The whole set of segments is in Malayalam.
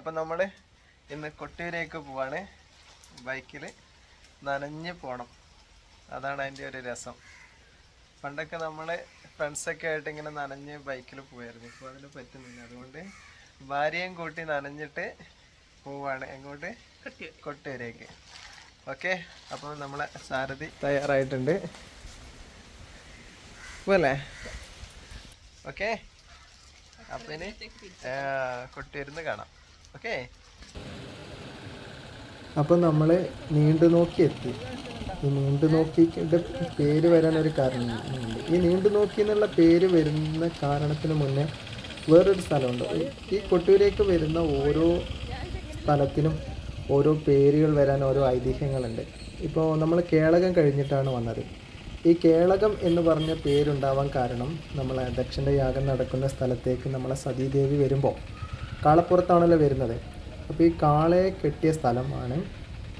അപ്പം നമ്മൾ ഇന്ന് കൊട്ടിയൂരേക്ക് പോവാണ്. ബൈക്കിൽ നനഞ്ഞ് പോകണം അതാണ് അതിന്റെ ഒരു രസം. പണ്ടൊക്കെ നമ്മൾ ഫ്രണ്ട്സൊക്കെ ആയിട്ട് ഇങ്ങനെ നനഞ്ഞ് ബൈക്കിൽ പോയായിരുന്നു. ഇപ്പോൾ അതിന് പറ്റുന്നില്ല. അതുകൊണ്ട് ഭാര്യയും കൂട്ടി നനഞ്ഞിട്ട് പോവാണ്. എങ്ങോട്ട്? കൊട്ടിയൂരേക്ക്. ഓക്കെ. അപ്പോൾ നമ്മളെ സാരഥി തയ്യാറായിട്ടുണ്ട്. പോലെ ഓക്കെ. അപ്പം ഇനി കൊട്ടിയൂരിന്ന് കാണാം. ഓക്കെ അപ്പം നമ്മൾ നീണ്ടു നോക്കി എത്തി. ഈ നീണ്ടു നോക്കിയുടെ പേര് വരാൻ ഒരു കാരണമുണ്ട് ഈ നീണ്ടു നോക്കി എന്നുള്ള പേര് വരുന്ന കാരണത്തിന് മുന്നേ വേറൊരു സ്ഥലമുണ്ട്. ഈ- ഈ കൊട്ടൂരേക്ക് വരുന്ന ഓരോ സ്ഥലത്തിനും ഓരോ പേരുകൾ വരാൻ ഓരോ ഐതിഹ്യങ്ങളുണ്ട്. ഇപ്പോൾ നമ്മൾ കേളകം കഴിഞ്ഞിട്ടാണ് വന്നത്. ഈ കേളകം എന്ന് പറഞ്ഞ പേരുണ്ടാവാൻ കാരണം നമ്മളെ ദക്ഷിണ യാഗം നടക്കുന്ന സ്ഥലത്തേക്ക് നമ്മളെ സതീദേവി വരുമ്പോൾ കാളപ്പുറത്താണല്ലോ വരുന്നത്. അപ്പോൾ ഈ കാളയെ കെട്ടിയ സ്ഥലമാണ്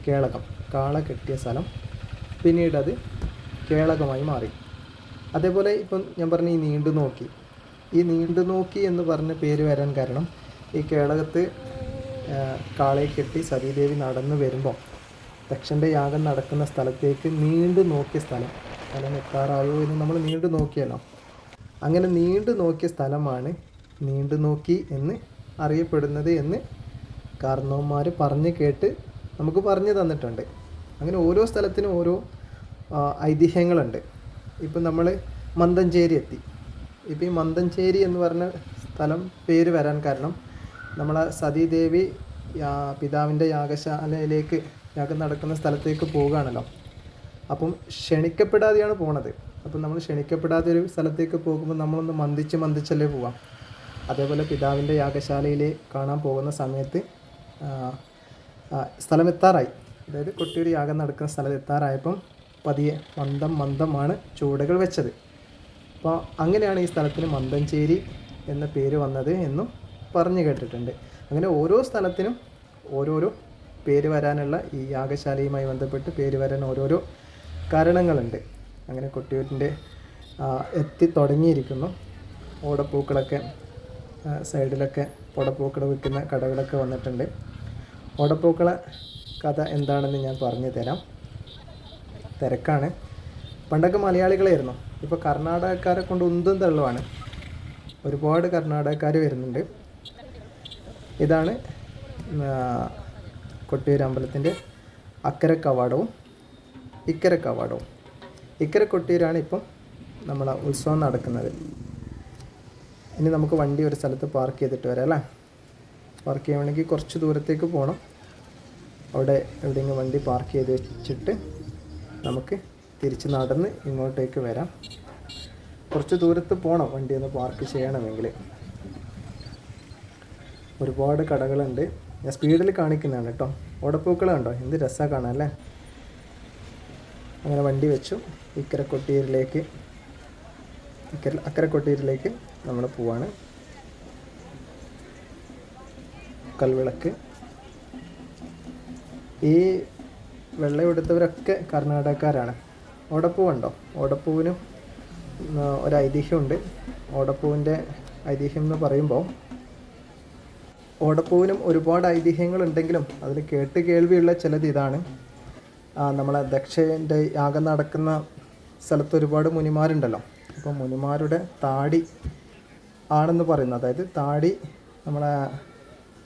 കേളകം. കാള കെട്ടിയ സ്ഥലം പിന്നീട് അത് കേളകമായി മാറി. അതേപോലെ ഇപ്പം ഞാൻ പറഞ്ഞ ഈ നീണ്ടു നോക്കി. ഈ നീണ്ടു നോക്കി എന്ന് പറഞ്ഞ പേര് വരാൻ കാരണം ഈ കേളകത്ത് കാളയെ കെട്ടി സതീദേവി നടന്നു വരുമ്പോൾ ദക്ഷന്റെ യാഗം നടക്കുന്ന സ്ഥലത്തേക്ക് നീണ്ടു നോക്കിയ സ്ഥലം. സ്ഥലം എത്താറായോ എന്ന് നമ്മൾ നീണ്ടു നോക്കിയല്ലോ. അങ്ങനെ നീണ്ടു നോക്കിയ സ്ഥലമാണ് നീണ്ടു നോക്കി എന്ന് അറിയപ്പെടുന്നത് എന്ന് കാർണവന്മാർ പറഞ്ഞ് കേട്ട് നമുക്ക് പറഞ്ഞു തന്നിട്ടുണ്ട്. അങ്ങനെ ഓരോ സ്ഥലത്തിനും ഓരോ ഐതിഹ്യങ്ങളുണ്ട്. ഇപ്പം നമ്മൾ മന്തഞ്ചേരി എത്തി. ഇപ്പം ഈ മന്തഞ്ചേരി എന്ന് പറഞ്ഞ സ്ഥലം പേര് വരാൻ കാരണം നമ്മളെ സതീദേവി പിതാവിന്റെ യാഗശാലയിലേക്ക് യാഗം നടക്കുന്ന സ്ഥലത്തേക്ക് പോവുകയാണല്ലോ. അപ്പം ക്ഷണിക്കപ്പെടാതെയാണ് പോണത്. അപ്പം നമ്മൾ ക്ഷണിക്കപ്പെടാതെ ഒരു സ്ഥലത്തേക്ക് പോകുമ്പോൾ നമ്മളൊന്ന് മന്ദിച്ച് മന്ദിച്ചല്ലേ പോവാം. അതേപോലെ പിതാവിന്റെ യാഗശാലയിൽ കാണാൻ പോകുന്ന സമയത്ത് ആ, ആ, സ്ഥലം എത്താറായി അതായത് കുട്ടിയുടെ യാഗം നടക്കുന്ന സ്ഥലം എത്താറായപ്പം പതിയെ മന്ദം മന്ദമാണ് ചുവടുകൾ വെച്ചത്. അപ്പോൾ അങ്ങനെയാണ് ഈ സ്ഥലത്തിന് മന്ദഞ്ചേരി എന്ന പേര് വന്നത് എന്നും പറഞ്ഞു കേട്ടിട്ടുണ്ട്. അങ്ങനെ ഓരോ സ്ഥലത്തിനും ഓരോരോ പേര് വരാനുള്ള ഈ യാഗശാലയുമായി ബന്ധപ്പെട്ട് പേര് വരാൻ ഓരോരോ കാരണങ്ങളുണ്ട്. അങ്ങനെ കൊട്ടിയൂരിന്റെ എത്തി തുടങ്ങിയിരിക്കുന്നു. ഓടപ്പൂക്കളൊക്കെ സൈഡിലൊക്കെ ഓടപ്പൂക്കൾ വിൽക്കുന്ന കടകളൊക്കെ വന്നിട്ടുണ്ട്. ഓടപ്പൂക്കള കഥ എന്താണെന്ന് ഞാൻ പറഞ്ഞു തരാം. തിരക്കാണ്. പണ്ടൊക്കെ മലയാളികളായിരുന്നു. ഇപ്പോൾ കർണാടകക്കാരെ കൊണ്ട് ഉന്തും തള്ളുവാണ്. ഒരുപാട് കർണാടകക്കാർ വരുന്നുണ്ട്. ഇതാണ് കൊട്ടിയൂർ അമ്പലത്തിന്റെ അക്കര കവാടവും ഇക്കര കവാടവും. ഇക്കര കൊട്ടിയൂരാണ് ഇപ്പം നമ്മളെ ഉത്സവം നടക്കുന്നത്. ഇനി നമുക്ക് വണ്ടി ഒരു സ്ഥലത്ത് പാർക്ക് ചെയ്തിട്ട് വരാം അല്ലേ? പാർക്ക് ചെയ്യണമെങ്കിൽ കുറച്ച് ദൂരത്തേക്ക് പോകണം അവിടെ എവിടെയെങ്കിലും വണ്ടി പാർക്ക് ചെയ്ത് വെച്ചിട്ട് നമുക്ക് തിരിച്ച് നടന്ന് ഇങ്ങോട്ടേക്ക് വരാം. കുറച്ച് ദൂരത്ത് പോകണം വണ്ടി ഒന്ന് പാർക്ക് ചെയ്യണമെങ്കിൽ. ഒരുപാട് കടകളുണ്ട്. ഞാൻ സ്പീഡിൽ കാണിക്കുന്നതാണ് കേട്ടോ ഓടപ്പൂക്കൾ കണ്ടോ? എന്ത് രസമാണ് കാണാൻ അല്ലേ? അങ്ങനെ വണ്ടി വെച്ചു. ഇക്കര കൊട്ടിയൂരിലേക്ക് ഇക്കര അക്കര കൊട്ടിയൂരിലേക്ക് നമ്മൾ പോവാണ്. കൽവിളക്ക്. ഈ വെള്ളം എടുത്തവരൊക്കെ കർണാടകക്കാരാണ്. ഓടപ്പൂവുണ്ടോ? ഓടപ്പൂവിനും ഒരു ഐതിഹ്യമുണ്ട് ഓടപ്പൂവിന്റെ ഐതിഹ്യം എന്ന് പറയുമ്പോൾ ഓടപ്പൂവിനും ഒരുപാട് ഐതിഹ്യങ്ങളുണ്ടെങ്കിലും അതിൽ കേട്ട് കേൾവിയുള്ള ചിലത് ഇതാണ്. നമ്മളെ ദക്ഷന്റെ യാഗം നടക്കുന്ന സ്ഥലത്ത് ഒരുപാട് മുനിമാരുണ്ടല്ലോ. അപ്പോൾ മുനിമാരുടെ താടി ആണെന്ന് പറയുന്നു. അതായത് താടി നമ്മളെ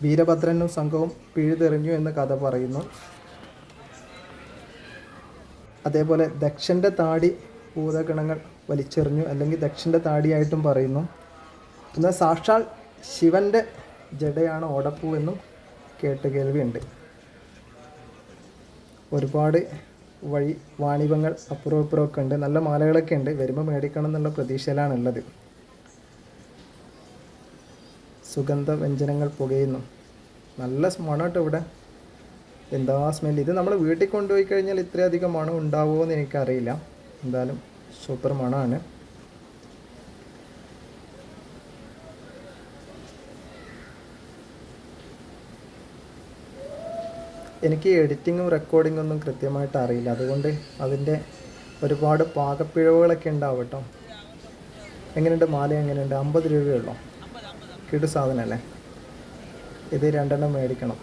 വീരഭദ്രനും സംഘവും പിഴുതെറിഞ്ഞു എന്ന് കഥ പറയുന്നു. അതേപോലെ ദക്ഷന്റെ താടി ഭൂതഗണങ്ങൾ വലിച്ചെറിഞ്ഞു അല്ലെങ്കിൽ ദക്ഷന്റെ താടിയായിട്ടും പറയുന്നു. പിന്നെ സാക്ഷാൽ ശിവന്റെ ജഡയാണ് ഓടപ്പൂ എന്നും കേട്ട് കേൾവിയുണ്ട്. ഒരുപാട് വഴി വാണിഭങ്ങൾ അപ്പുറം അപ്പുറമൊക്കെ ഉണ്ട്. നല്ല മാലകളൊക്കെ ഉണ്ട്. വരുമ്പോൾ മേടിക്കണം എന്നുള്ള പ്രതീക്ഷയിലാണുള്ളത്. സുഗന്ധ വ്യഞ്ജനങ്ങൾ പുകയുന്നു. നല്ല മണം കേട്ടോ ഇവിടെ. എന്താ സ്മെൽ ഇത് നമ്മൾ വീട്ടിൽ കൊണ്ടുപോയി കഴിഞ്ഞാൽ ഇത്രയധികം മണം ഉണ്ടാവുമോ എന്ന് എനിക്കറിയില്ല. എന്തായാലും സൂപ്പർ മണമാണ് എനിക്ക് എഡിറ്റിങ്ങും റെക്കോർഡിങ്ങും ഒന്നും കൃത്യമായിട്ട് അറിയില്ല. അതുകൊണ്ട് അതിന്റെ ഒരുപാട് പാകപ്പിഴവുകളൊക്കെ ഉണ്ടാവും കേട്ടോ എങ്ങനെയുണ്ട് മാല? എങ്ങനെയുണ്ട്? അമ്പത് രൂപയുള്ളൂ കിടു സാധനമല്ലേ? ഇത് രണ്ടെണ്ണം മേടിക്കണം.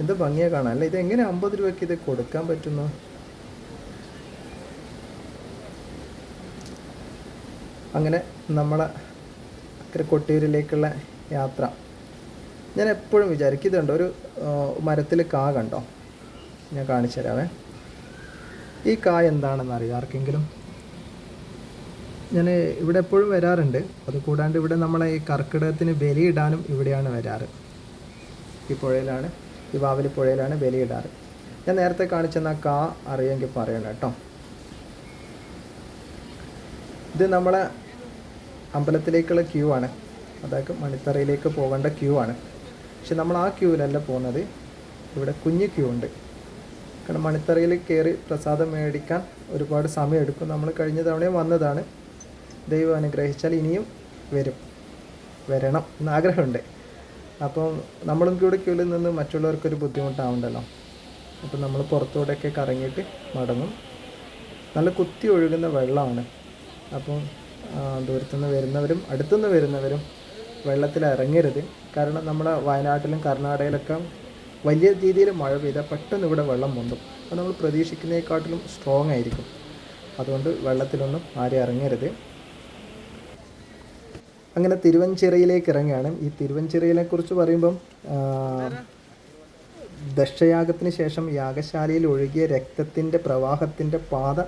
എന്ത് ഭംഗിയാ കാണാൻ അല്ല? ഇത് എങ്ങനെ അമ്പത് രൂപയ്ക്ക് ഇത് കൊടുക്കാൻ പറ്റുന്നു? അങ്ങനെ നമ്മളെ അക്കരെ കൊട്ടിയൂരിലേക്കുള്ള യാത്ര. ഞാൻ എപ്പോഴും വിചാരിക്കും ഇതുണ്ട് ഒരു മരത്തിൽ കാ കണ്ടോ? ഞാൻ കാണിച്ചു തരാവേ ഈ കാ എന്താണെന്ന് അറിയാം ആർക്കെങ്കിലും? ഞാൻ ഇവിടെ എപ്പോഴും വരാറുണ്ട്. അത് കൂടാണ്ട് ഇവിടെ നമ്മളെ ഈ കർക്കിടകത്തിന് ബലിയിടാനും ഇവിടെയാണ് വരാറ്. ഈ പുഴയിലാണ് ഈ വാവലി പുഴയിലാണ് ബലിയിടാറ്. ഞാൻ നേരത്തെ കാണിച്ചെന്ന കാ അറിയാമെങ്കിൽ പറയണം കേട്ടോ. ഇത് നമ്മളെ അമ്പലത്തിലേക്കുള്ള ക്യൂ ആണ്. അതായത് മണിത്തറയിലേക്ക് പോകേണ്ട ക്യൂ ആണ്. പക്ഷെ നമ്മൾ ആ ക്യൂവിലല്ല പോകുന്നത്. ഇവിടെ കുഞ്ഞു ക്യൂ ഉണ്ട്. കാരണം മണിത്തറയിൽ കയറി പ്രസാദം മേടിക്കാൻ ഒരുപാട് സമയം എടുക്കും നമ്മൾ കഴിഞ്ഞ തവണയും വന്നതാണ്. ദൈവം അനുഗ്രഹിച്ചാൽ ഇനിയും വരും. വരണം എന്നാഗ്രഹമുണ്ട് അപ്പം നമ്മളും കൂടെ ക്യൂവിൽ നിന്ന് മറ്റുള്ളവർക്കൊരു ബുദ്ധിമുട്ടാവണ്ടല്ലോ. അപ്പം നമ്മൾ പുറത്തൂടെയൊക്കെ കറങ്ങിയിട്ട് മടങ്ങും. നല്ല കുത്തി ഒഴുകുന്ന വെള്ളമാണ്. അപ്പം ദൂരത്തുനിന്ന് വരുന്നവരും അടുത്തുനിന്ന് വരുന്നവരും വെള്ളത്തിൽ ഇറങ്ങരുത്. കാരണം നമ്മുടെ വയനാട്ടിലും കർണാടകയിലൊക്കെ വലിയ രീതിയിൽ മഴ പെയ്താൽ പെട്ടെന്ന് ഇവിടെ വെള്ളം പൊന്തും. അത് നമ്മൾ പ്രതീക്ഷിക്കുന്നതിനെക്കാട്ടിലും സ്ട്രോങ് ആയിരിക്കും. അതുകൊണ്ട് വെള്ളത്തിലൊന്നും ആരും ഇറങ്ങരുത്. അങ്ങനെ തിരുവഞ്ചിറയിലേക്ക് ഇറങ്ങുകയാണ്. ഈ തിരുവഞ്ചിറയിലെ കുറിച്ച് പറയുമ്പം ദക്ഷയാഗത്തിന് ശേഷം യാഗശാലയിൽ ഒഴുകിയ രക്തത്തിന്റെ പ്രവാഹത്തിന്റെ പാത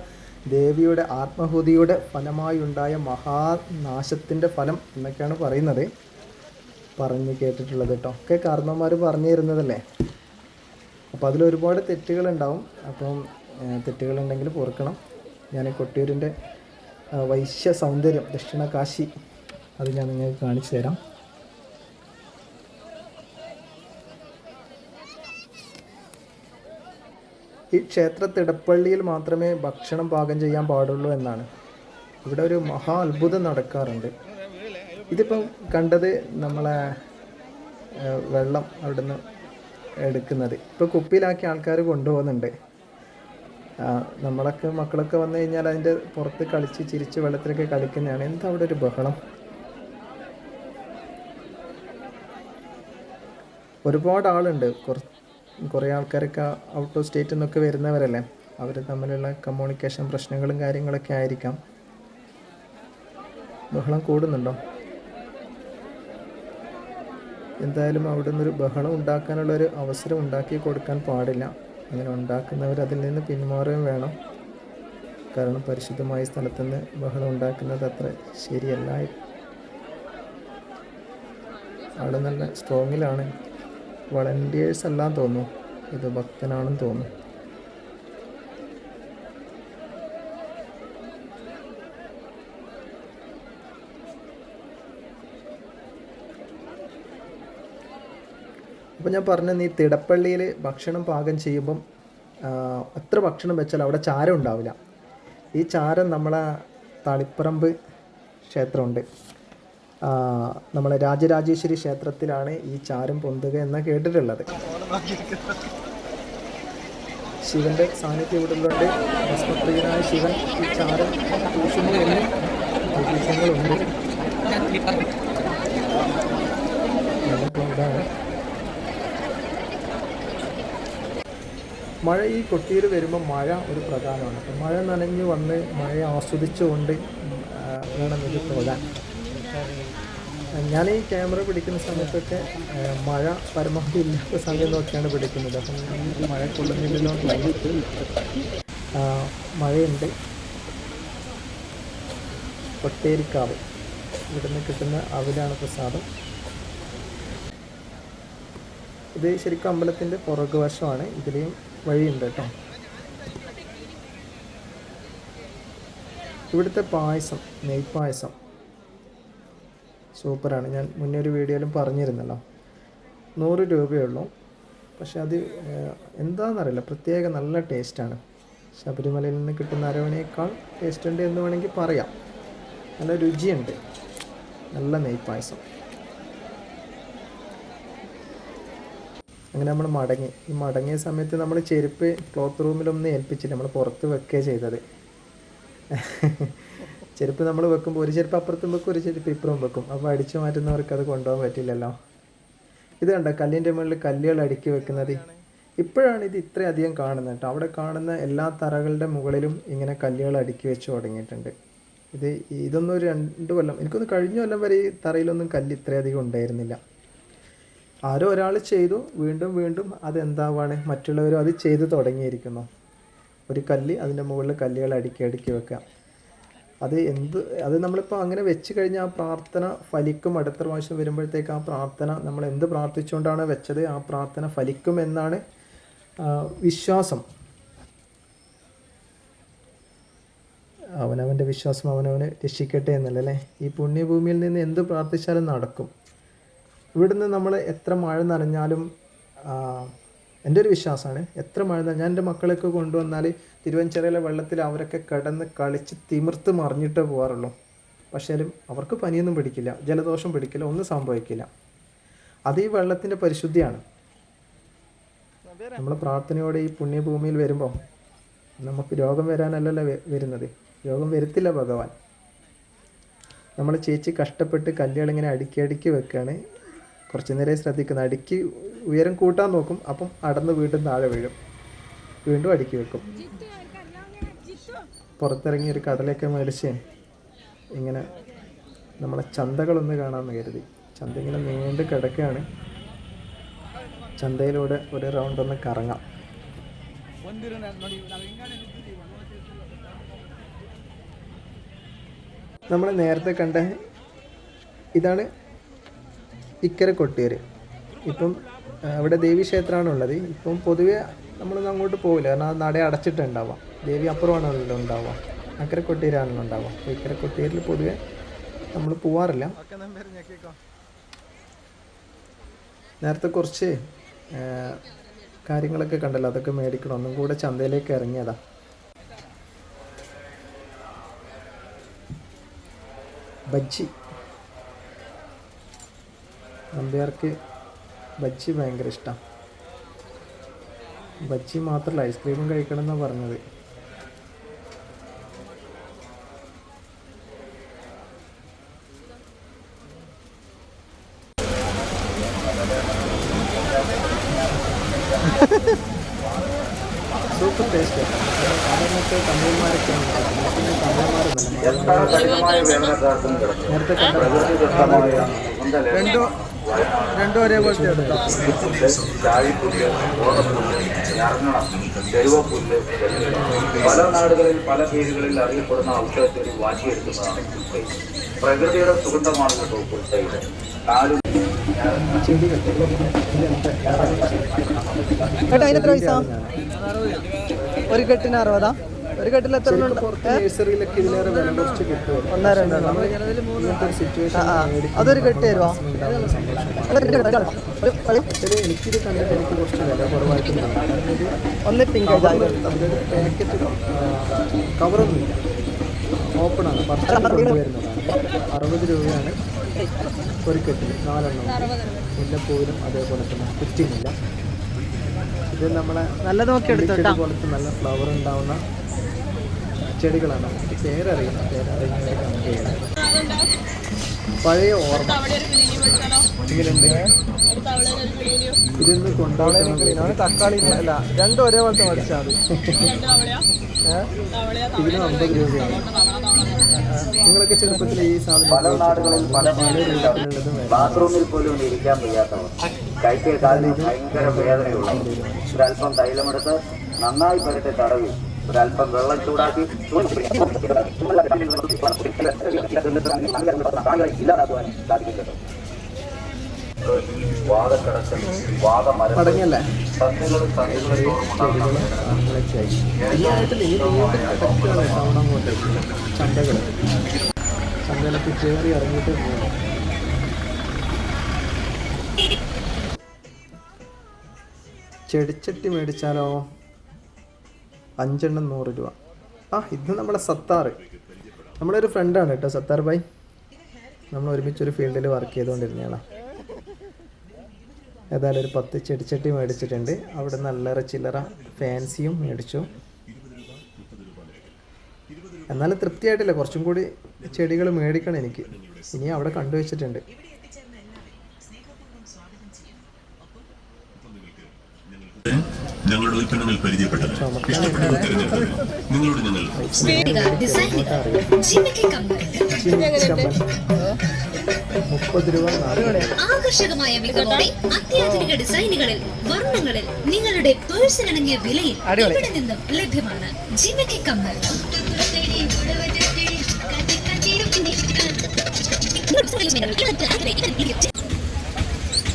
ദേവിയുടെ ആത്മഹുതിയുടെ ഫലമായുണ്ടായ മഹാനാശത്തിന്റെ ഫലം എന്നൊക്കെയാണ് പറയുന്നത്. പറഞ്ഞു കേട്ടിട്ടുള്ളത് കേട്ടോ. ഒക്കെ കാരണവന്മാർ പറഞ്ഞു തരുന്നതല്ലേ? അപ്പോൾ അതിലൊരുപാട് തെറ്റുകളുണ്ടാവും. അപ്പം തെറ്റുകളുണ്ടെങ്കിൽ പൊറുക്കണം. ഞാൻ കൊട്ടിയൂരിന്റെ വൈശ്യ സൗന്ദര്യം ദക്ഷിണ കാശി അത് ഞാൻ നിങ്ങൾക്ക് കാണിച്ചു തരാം. ഈ ക്ഷേത്ര തിടപ്പള്ളിയിൽ മാത്രമേ ഭക്ഷണം പാകം ചെയ്യാൻ പാടുള്ളൂ എന്നാണ്. ഇവിടെ ഒരു മഹാ അത്ഭുതം നടക്കാറുണ്ട്. ഇതിപ്പം കണ്ടത് നമ്മളെ വെള്ളം അവിടുന്ന് എടുക്കുന്നത്. ഇപ്പോൾ കുപ്പിയിലാക്കി ആൾക്കാർ കൊണ്ടുപോകുന്നുണ്ട്. നമ്മളൊക്കെ മക്കളൊക്കെ വന്നു കഴിഞ്ഞാൽ അതിന്റെ പുറത്ത് കളിച്ച് ചിരിച്ച് വെള്ളത്തിലൊക്കെ കളിക്കുന്നതാണ്. എന്താ അവിടെ ഒരു ബഹളം? ഒരുപാട് ആളുണ്ട്. കുറ- കുറേ ആൾക്കാരൊക്കെ ഔട്ട് ഓഫ് സ്റ്റേറ്റിൽ നിന്നൊക്കെ വരുന്നവരല്ലേ? അവർ തമ്മിലുള്ള കമ്മ്യൂണിക്കേഷൻ പ്രശ്നങ്ങളും കാര്യങ്ങളൊക്കെ ആയിരിക്കാം. ബഹളം കൂടുന്നുണ്ടോ? എന്തായാലും അവിടെ നിന്നൊരു ബഹളം ഉണ്ടാക്കാനുള്ള ഒരു അവസരം ഉണ്ടാക്കി കൊടുക്കാൻ പാടില്ല. അങ്ങനെ ഉണ്ടാക്കുന്നവർ അതിൽ നിന്ന് പിന്മാറുകയും വേണം. കാരണം പരിശുദ്ധമായ സ്ഥലത്ത് നിന്ന് ബഹളം ഉണ്ടാക്കുന്നത് അത്ര ശരിയല്ല. അവിടെ നല്ല സ്ട്രോങ്ങിലാണ് വളണ്ടിയേഴ്സ് അല്ല തോന്നുന്നു ഇത് ഭക്തനാണെന്ന് തോന്നുന്നു അപ്പോൾ ഞാൻ പറഞ്ഞ നീ തിടപ്പള്ളിയിൽ ഭക്ഷണം പാകം ചെയ്യുമ്പം എത്ര ഭക്ഷണം വെച്ചാൽ അവിടെ ചാരം ഉണ്ടാവില്ല. ഈ ചാരം നമ്മളെ തളിപ്പറമ്പ് ക്ഷേത്രമുണ്ട്. നമ്മളെ രാജരാജേശ്വരി ക്ഷേത്രത്തിലാണ് ഈ ചാരം പൊന്തുക എന്ന് കേട്ടിട്ടുള്ളത്. ശിവന്റെ സാന്നിധ്യം ഇവിടെ ഉള്ളതുകൊണ്ട് ഭസ്മപ്രിയനായ ശിവൻ ഈ ചാരം പൂശുന്നു എന്ന് ഐതിഹ്യങ്ങളുണ്ട് മഴ ഈ കൊട്ടിയിൽ വരുമ്പോൾ മഴ ഒരു പ്രധാനമാണ്. മഴ നനഞ്ഞു വന്ന് മഴയെ ആസ്വദിച്ചുകൊണ്ട് വേണം ഇത് തൊഴാൻ. ഞാൻ ഈ ക്യാമറ പിടിക്കുന്ന സമയത്തൊക്കെ മഴ പരമാവധി ഇല്ലാത്ത സമയം നോക്കിയാണ് പിടിക്കുന്നത്. അപ്പം മഴ കൊള്ളുന്നില്ലല്ലോ മഴയുണ്ട്. ഒട്ടേരിക്കാവ് ഇവിടുന്ന് കിട്ടുന്ന അവിലാണ് പ്രസാദം. ഇത് ശരിക്കും അമ്പലത്തിന്റെ പുറകു വശമാണ്. ഇതിലെയും വഴിയുണ്ട് കേട്ടോ. ഇവിടുത്തെ പായസം നെയ്പായസം. സൂപ്പറാണ്. ഞാൻ മുന്നേ ഒരു വീഡിയോയിലും പറഞ്ഞിരുന്നല്ലോ. നൂറ് രൂപയുള്ളൂ. പക്ഷെ അത് എന്താണെന്നറിയില്ല പ്രത്യേക നല്ല ടേസ്റ്റാണ്. ശബരിമലയിൽ നിന്ന് കിട്ടുന്ന അരവണേക്കാൾ ടേസ്റ്റ് ഉണ്ട് എന്ന് വേണമെങ്കിൽ പറയാം. നല്ല രുചിയുണ്ട്. നല്ല നെയ്പ്പായസം അങ്ങനെ നമ്മൾ മടങ്ങി. ഈ മടങ്ങിയ സമയത്ത് നമ്മൾ ചെരുപ്പ് ക്ലോത്ത് റൂമിലൊന്നും ഏൽപ്പിച്ചില്ല. നമ്മൾ പുറത്ത് വെക്കുകയാണ് ചെയ്തത്. ചെരുപ്പ് നമ്മൾ വെക്കുമ്പോൾ ഒരു ചെരുപ്പ് അപ്പുറത്തും വെക്കും ഒരു ചെരുപ്പ് ഇപ്പുറം വെക്കും. അപ്പോൾ അടിച്ചു മാറ്റുന്നവർക്ക് അത് കൊണ്ടുപോകാൻ പറ്റില്ലല്ലോ. ഇത് കണ്ടോ? കല്ലിന്റെ മുകളിൽ കല്ലുകൾ അടുക്കി വെക്കുന്നത്. ഇപ്പോഴാണ് ഇത് ഇത്രയധികം കാണുന്നത് കേട്ടോ. അവിടെ കാണുന്ന എല്ലാ തറകളുടെ മുകളിലും ഇങ്ങനെ കല്ലുകൾ അടുക്കി വെച്ച് തുടങ്ങിയിട്ടുണ്ട്. ഇത് ഇതൊന്നും ഒരു രണ്ട് കൊല്ലം എനിക്കൊന്ന് കഴിഞ്ഞ കൊല്ലം വരെ ഈ തറയിലൊന്നും കല്ല് ഇത്രയധികം ഉണ്ടായിരുന്നില്ല. ആരോ ഒരാൾ ചെയ്തു വീണ്ടും വീണ്ടും അതെന്താവാണ്? മറ്റുള്ളവരും അത് ചെയ്തു തുടങ്ങിയിരിക്കുന്നു. ഒരു കല്ല് അതിന്റെ മുകളിൽ കല്ലുകൾ അടുക്കി അടുക്കി വെക്കുക. അത് എന്ത് അത് നമ്മളിപ്പോൾ അങ്ങനെ വെച്ച് കഴിഞ്ഞാൽ ആ പ്രാർത്ഥന ഫലിക്കും അടുത്ത പ്രാവശ്യം വരുമ്പോഴത്തേക്ക് ആ പ്രാർത്ഥന നമ്മൾ എന്ത് പ്രാർത്ഥിച്ചുകൊണ്ടാണ് വെച്ചത്? ആ പ്രാർത്ഥന ഫലിക്കും എന്നാണ് വിശ്വാസം. അവനവന്റെ വിശ്വാസം അവനവന് രക്ഷിക്കട്ടെ എന്നല്ലേ? ഈ പുണ്യഭൂമിയിൽ നിന്ന് എന്ത് പ്രാർത്ഥിച്ചാലും നടക്കും. ഇവിടുന്ന് നമ്മൾ എത്ര മഴ നനഞ്ഞാലും എന്റെ ഒരു വിശ്വാസമാണ്. എത്ര മഴ ഞാൻ എന്റെ മക്കളൊക്കെ കൊണ്ടുവന്നാൽ തിരുവഞ്ചിറയിലെ വെള്ളത്തിൽ അവരൊക്കെ കിടന്ന് കളിച്ച് തിമിർത്ത് മറിഞ്ഞിട്ടേ പോകാറുള്ളൂ പക്ഷേലും അവർക്ക് പനിയൊന്നും പിടിക്കില്ല ജലദോഷം പിടിക്കില്ല ഒന്നും സംഭവിക്കില്ല. അത് ഈ വെള്ളത്തിന്റെ പരിശുദ്ധിയാണ്. നമ്മൾ പ്രാർത്ഥനയോടെ ഈ പുണ്യഭൂമിയിൽ വരുമ്പോൾ നമുക്ക് രോഗം വരാനല്ലല്ലോ വരുന്നത്. രോഗം വരുത്തില്ല ഭഗവാൻ. നമ്മൾ ചേച്ചി കഷ്ടപ്പെട്ട് കല്ലുകളിങ്ങനെ അടുക്കി അടുക്കി വെക്കുകയാണ് കുറച്ച് നേരം ശ്രദ്ധിക്കുന്നത് അടുക്കി ഉയരം കൂട്ടാൻ നോക്കും. അപ്പം അടന്ന് വീണ്ടും താഴെ വീഴും. വീണ്ടും അടുക്കി വെക്കും. പുറത്തിറങ്ങി ഒരു കടലൊക്കെ മേടിച്ച് ഇങ്ങനെ നമ്മളെ ചന്തകളൊന്ന് കാണാമെന്ന് കരുതി. ചന്ത ഇങ്ങനെ നീണ്ട് കിടക്കുകയാണ്. ചന്തയിലൂടെ ഒരു റൗണ്ട് ഒന്ന് കറങ്ങാം. നമ്മൾ നേരത്തെ കണ്ട ഇതാണ് ഇക്കര കൊട്ടിയൂർ ഇപ്പം അവിടെ ദേവി ക്ഷേത്രമാണ് ഉള്ളത് ഇപ്പം പൊതുവെ നമ്മളൊന്നും അങ്ങോട്ട് പോകില്ല കാരണം ആ നട അടച്ചിട്ടുണ്ടാവാം. ദേവി അപ്പുറമാണല്ലോ ഉണ്ടാവുക അക്കരെ കൊട്ടിയൂരാണല്ലോ ഉണ്ടാവുക അപ്പോൾ ഇക്കര കൊട്ടിയൂരിൽ പൊതുവേ നമ്മൾ പോവാറില്ല. നേരത്തെ കുറച്ച് കാര്യങ്ങളൊക്കെ കണ്ടല്ലോ. അതൊക്കെ മേടിക്കണം. ഒന്നും കൂടെ ചന്തയിലേക്ക് ഇറങ്ങിയതാ. ബജ്ജി. നമ്പ്യാർക്ക് ബജ്ജി ഭയങ്കര ഇഷ്ടം. ബജ്ജി മാത്രമല്ല ഐസ്ക്രീമും കഴിക്കണം എന്നാണ് പറഞ്ഞത്. Super taste. സാധാരണത്തെ തമിഴന്മാരൊക്കെയാണ് തമിഴന്മാരൊന്നല്ല നേരത്തെ കണ്ട രണ്ടും രണ്ടും ഒരേപോലത്തെ പല നാടുകളിൽ പല പേരുകളിൽ അറിയപ്പെടുന്ന ഔഷധത്തിൽ വാശിയെടുക്കുന്നതാണ് പുൽത്തൈ പ്രകൃതിയുടെ സുഗന്ധമാണ് കേട്ടോ പുൽത്തൈയുടെ കാലും പൈസ? ഒരു കെട്ടിന് അറുപതാ? ഒരു കെട്ടിൽ എത്ര രണ്ടോ സിറ്റുവേഷൻ അതൊരു കെട്ടി തരുമോ ഒന്ന് പിങ്ക് കവറൊന്നുമില്ല ഓപ്പൺ ആണ്. അറുപത് രൂപയാണ് ഒരു കെട്ടിൽ. നാലെണ്ണം മുല്ലപ്പൂവിനും അതേപോലെ തന്നെ. കുറ്റിയില്ല ഇത് നമ്മളെ നല്ല നോക്കി എടുത്തോ പോലത്തെ നല്ല ഫ്ലവർ ഉണ്ടാവുന്ന ചെടികളാണ്. പേരറിയുന്ന പേരറിയുന്നവരെ കമന്റ് ചെയ്യണം പഴയ ഓർമ്മ. ഇങ്ങനെയുണ്ട് ഇതൊന്ന് തക്കാളി അല്ല രണ്ടും ഒരേപോലത്തെ മടിച്ചാൽ മതി. ഇതിന് അമ്പത് രൂപയാണ് നിങ്ങളൊക്കെ ചെറുപ്പത്തിൽ ഈ സാധനം പല നാടുകളിൽ പല. ബാത്റൂമിൽ പോലും ഒന്ന് ഇരിക്കാൻ വയ്യാത്തവർ. കൈക്ക് കാലിന് ഭയങ്കര വേദനയുള്ളവർ ഒരല്പം തൈലമെടുത്ത് നന്നായി പരട്ടെ തടവി. ഒരല്പം വെള്ളം ചൂടാക്കി ഇല്ലാതാക്കുവാൻ സാധിക്കും കേട്ടോ വാദക്കടക്കൽ വാദമരം മടങ്ങിയല്ലേ സന്ധികളും സന്ധികളും തോറും ഉണ്ടാകുന്ന വേദന നമ്മളൊക്കെയായി ഈ ആയിട്ടില്ല ഈ നീണ്ട കിടക്കുകയാണ് ടൗൺ അങ്ങോട്ടേക്ക് ചന്തകൾ ചന്തയിലൊക്കെ കയറി ഇറങ്ങിയിട്ട് പോകണം ചെടിച്ചട്ടി മേടിച്ചാലോ? അഞ്ചെണ്ണം നൂറ് രൂപ. ആ ഇത് നമ്മുടെ സത്താറ് നമ്മുടെ ഒരു ഫ്രണ്ടാണ് കേട്ടോ സത്താർ ഭായ്. നമ്മൾ ഒരുമിച്ച് ഒരു ഫീൽഡിൽ വർക്ക് ചെയ്തുകൊണ്ടിരുന്നതാണ് ഏതായാലും ഒരു പത്ത് ചെടിച്ചട്ടി മേടിച്ചിട്ടുണ്ട്. അവിടെ നല്ലറ ചില്ലറ ഫാൻസിയും മേടിച്ചു. എന്നാലും തൃപ്തിയായിട്ടില്ല. കുറച്ചും കൂടി ചെടികൾ മേടിക്കണം എനിക്ക്. ഇനി അവിടെ കണ്ടുവച്ചിട്ടുണ്ട്. ഞങ്ങളുടെ ഉൽപ്പന്നങ്ങൾ പരിചയപ്പെട്ടത്. ഇഷ്ടപ്പെട്ടത് തിരഞ്ഞെടുത്തത് നിങ്ങളോട് ഞങ്ങൾ ആകർഷകമായ മികവോടെ അത്യാധുനിക ഡിസൈനുകളിൽ വർണങ്ങളിൽ നിങ്ങളുടെ പേഴ്സിനിണങ്ങിയ വിലയിൽ. ഇവിടെ നിന്നും ലഭ്യമാണ് ജിമിക്കി കമ്മൽ.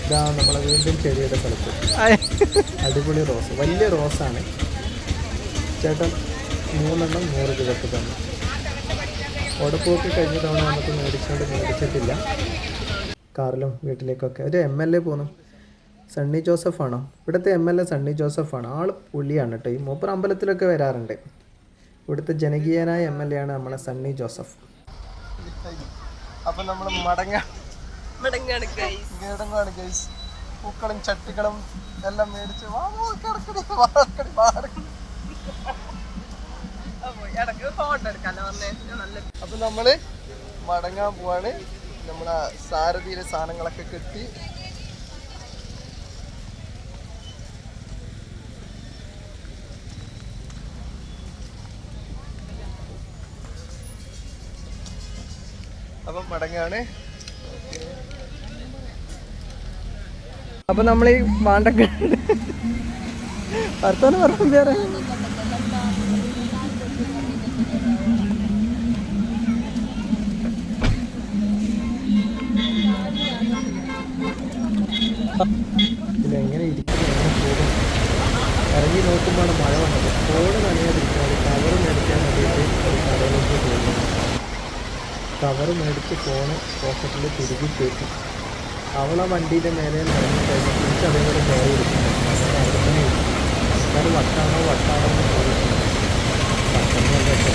ഇതാ നമ്മളെ വീണ്ടും ചെടിയുടെ സ്ഥലത്ത്. അടിപൊളി റോസ്. വലിയ റോസാണ്. ചേട്ടൻ മൂന്നെണ്ണം നൂറ് രൂപക്ക് തന്നു. ഓടപ്പൂക്ക് കഴിഞ്ഞ തവണ നമുക്ക് മേടിച്ചുകൊണ്ട് മേടിച്ചിട്ടില്ല. കാറിലും വീട്ടിലേക്കൊക്കെ. ഒരു എം എൽ എ പോന്നു. സണ്ണി ജോസഫ് ആണോ ഇവിടുത്തെ M L A Sunny Joseph ആണ് ആൾ പുള്ളിയാണ് കേട്ടോ. ഈ മൂപ്പർ അമ്പലത്തിലൊക്കെ വരാറുണ്ട്. ഇവിടുത്തെ ജനകീയനായ എം എൽ എ ആണ് നമ്മളെ സണ്ണി ജോസഫ്. അപ്പം നമ്മൾ മടങ്ങ മടങ്ങാണ് ഗൈസ് പൂക്കളും ചട്ടികളും എല്ലാം മേടിച്ച് വാ, വാ, കിടക്കടി, വാ, കിടക്കടി, വാ, കിടക്കടി. അപ്പൊ നമ്മൾ മടങ്ങാൻ പോവാണ്. നമ്മളെ സാരഥിയിലെ സാധനങ്ങളൊക്കെ കെട്ടി. അപ്പം മടങ്ങാണ്. അപ്പൊ നമ്മൾ ഈ മാണ്ടൊക്കെ വർത്താനം പറഞ്ഞു വേറെ ഇതെങ്ങനെ ഇറങ്ങി നോക്കുമ്പോൾ മഴ വന്നത്. ഫോണ് നനയാതിരിക്കാൻ കവർ മേടിക്കാൻ വേണ്ടിയിട്ട് ഒരു മേടിച്ച് ഫോണ് പോക്കറ്റിൽ തിരികെ കയറ്റി. അവളെ വണ്ടിയുടെ മേലെ തിരിച്ച് അതേപോലെ കയറി ഇരിക്കുന്നു. അവിടെ വട്ടാണോ വട്ടാണോ എന്ന് ചോദിക്കുന്നു. വട്ടെന്നല്ല കേട്ടോ.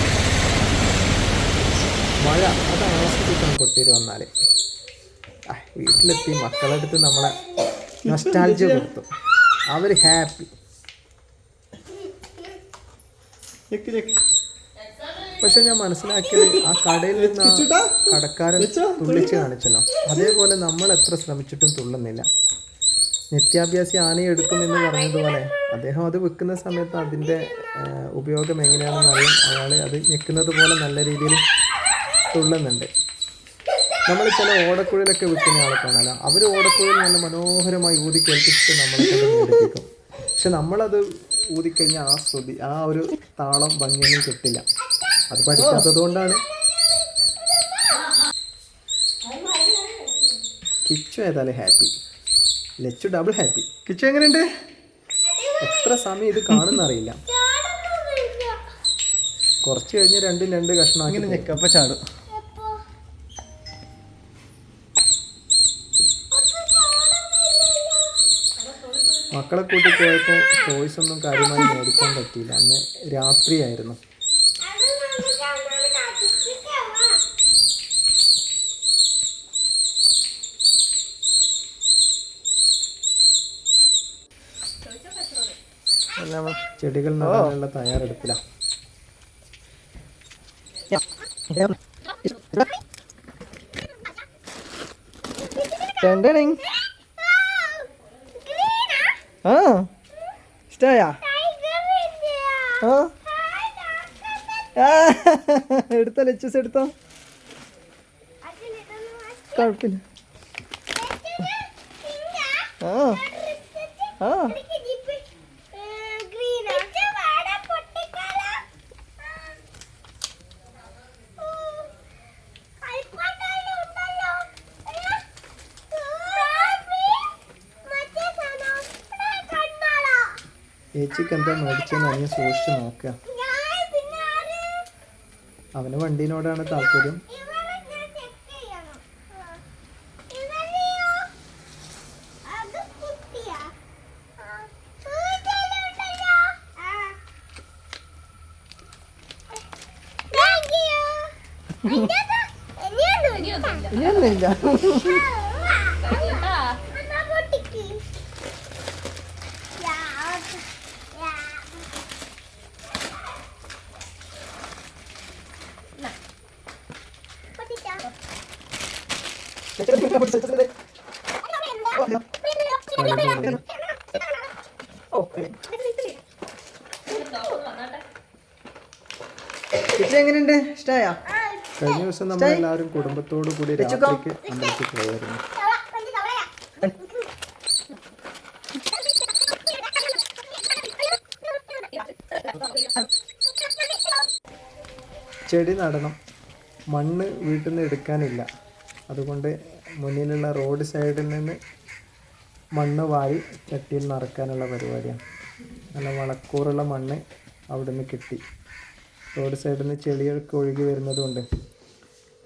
മഴ അത് ആസ്വദിക്കണം കൊട്ടിയിൽ വന്നാൽ ആ, വീട്ടിലെത്തി മക്കളടുത്ത് നമ്മളെ നൊസ്റ്റാൾജിയ കൊടുത്തു. അവർ ഹാപ്പി പക്ഷെ ഞാൻ മനസ്സിലാക്കിയത് ആ കടയിൽ നിന്ന് ആ കടക്കാരൻ തുള്ളിച്ച് കാണിച്ചല്ലോ. അതേപോലെ നമ്മൾ എത്ര ശ്രമിച്ചിട്ടും തുള്ളുന്നില്ല. നിത്യാഭ്യാസി ആനയെടുക്കുമെന്ന് പറഞ്ഞതുപോലെ അദ്ദേഹം അത് വെക്കുന്ന സമയത്ത് അതിന്റെ ഉപയോഗം എങ്ങനെയാണെന്ന് അറിയാം അയാൾ അത് ഞെക്കുന്നത് പോലെ നല്ല രീതിയിൽ തുള്ളുന്നുണ്ട്. നമ്മൾ ചില ഓടക്കുഴലൊക്കെ വിൽക്കുന്ന ആളെ കാണാലോ അവർ ഓടക്കുഴൽ നല്ല മനോഹരമായി ഊതി കേൾപ്പിച്ചിട്ട് നമ്മളെ കൊണ്ട് മേടിപ്പിക്കും. പക്ഷെ നമ്മളത് ഊതിക്കഴിഞ്ഞാൽ ആ ശ്രുതി ആ ഒരു താളം ഭംഗിയൊന്നും കിട്ടില്ല. അത് പഠിക്കാത്തത് കൊണ്ടാണ്. കിച്ചു ഏതായാലും happy. Lachu double happy. Kichu എങ്ങനെയുണ്ട്? എത്ര സമയം ഇത് കാണുന്നറിയില്ല. കുറച്ച് കഴിഞ്ഞ് രണ്ടും രണ്ട് കഷ്ണം അങ്ങനെ ഞെക്കപ്പ ചാടും. മക്കളെ കൂട്ടി പോയപ്പോൾ ടോയ്സ് ഒന്നും കാര്യമായി മേടിക്കാൻ പറ്റിയില്ല. അന്ന് രാത്രിയായിരുന്നു. ചെടികൾ നടാനുള്ള തയ്യാറെടുപ്പിലാണ് ആ. ആ, എടുത്തോ ലെച്ചസ് എടുത്തോ. കുഴപ്പമില്ല. ആ. ആ. ചേച്ചിക്ക് എന്താ മേടിച്ചെന്ന് അനിയൻ സൂക്ഷിച്ച് നോക്കുക അവന് വണ്ടീനോടാണ് താല്പര്യം. ഇനിയൊന്നുമില്ല ചേച്ചി എങ്ങനെയുണ്ട് ഇഷ്ടമായ കഴിഞ്ഞ ദിവസം നമ്മൾ എല്ലാവരും കുടുംബത്തോടു കൂടി രാത്രിക്ക് അമ്പലത്തിൽ പോയായിരുന്നു ചെടി നടണം. മണ്ണ് വീട്ടിൽ നിന്ന് എടുക്കാനില്ല. അതുകൊണ്ട് മുന്നിലുള്ള റോഡ് സൈഡിൽ നിന്ന് മണ്ണ് വാരി ചട്ടിയിൽ നിറക്കാനുള്ള പരിപാടിയാണ്. നല്ല വളക്കൂറുള്ള മണ്ണ് അവിടെ നിന്ന് കിട്ടി. റോഡ് സൈഡിൽ നിന്ന് ചെളിയൊക്കെ ഒഴുകി വരുന്നതുകൊണ്ട്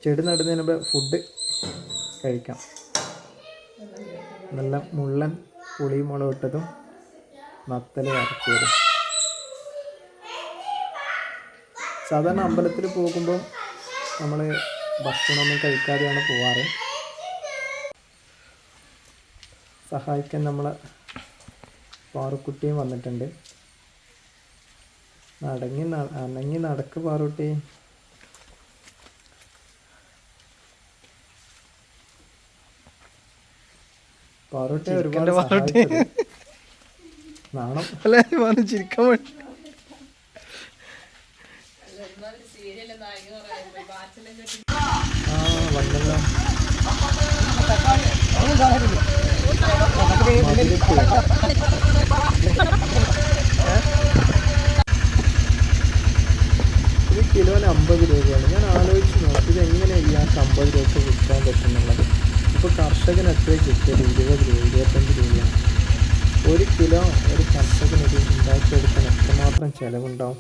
ചെടി നടുന്നതിന് മുമ്പ് ഫുഡ് കഴിക്കാം. നല്ല മുള്ളൻ പുളി മുളകിട്ടതും നത്തൽ വരട്ടിയതും. സാധാരണ അമ്പലത്തിൽ പോകുമ്പോൾ നമ്മൾ ഭക്ഷണമൊന്നും കഴിക്കാതെയാണ് പോവാറ്. സഹായിക്കാൻ നമ്മളെ പാറുക്കുട്ടിയും വന്നിട്ടുണ്ട്. നടങ്ങി അനങ്ങി നടക്ക് പാറുട്ടി. പാറുട്ടി. ഒരുപാട്. നാണം. അല്ലേ ചിരിക്കാൻ വേണ്ടി ആ വന്നല്ലോ മധുരക്ക്. കിലോന് അമ്പത് രൂപയാണ്. ഞാൻ ആലോചിച്ച് നോക്കി ഇത് എങ്ങനെ ഇയാൾക്ക് അമ്പത് രൂപയ്ക്ക് വിൽക്കാൻ പറ്റുന്നുള്ളത്? ഇപ്പോൾ കർഷകന് എത്ര കിട്ടിയത്? ഇരുപത് രൂപ ഇരുപത്തഞ്ച് രൂപയാണ്. ഒരു കിലോ ഒരു കർഷകന് ഇത് ഉണ്ടാക്കിയെടുക്കാൻ എത്രമാത്രം ചിലവുണ്ടാവും?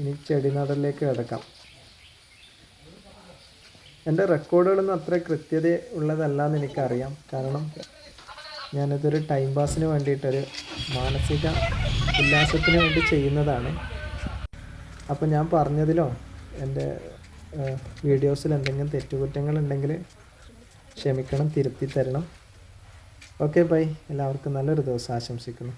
ഇനി ചെടി നടലിലേക്ക് കിടക്കാം എന്റെ റെക്കോർഡുകളൊന്നും അത്ര കൃത്യത ഉള്ളതല്ല എന്ന് എനിക്കറിയാം. കാരണം ഞാനിതൊരു ടൈം പാസിന് വേണ്ടിയിട്ടൊരു മാനസിക ഉല്ലാസത്തിന് വേണ്ടി ചെയ്യുന്നതാണ്. അപ്പോൾ ഞാൻ പറഞ്ഞതിലോ? എന്റെ വീഡിയോസിൽ എന്തെങ്കിലും തെറ്റുകുറ്റങ്ങളുണ്ടെങ്കിൽ ക്ഷമിക്കണം തിരുത്തി തരണം ഓക്കെ ബൈ എല്ലാവർക്കും നല്ലൊരു ദിവസം ആശംസിക്കുന്നു.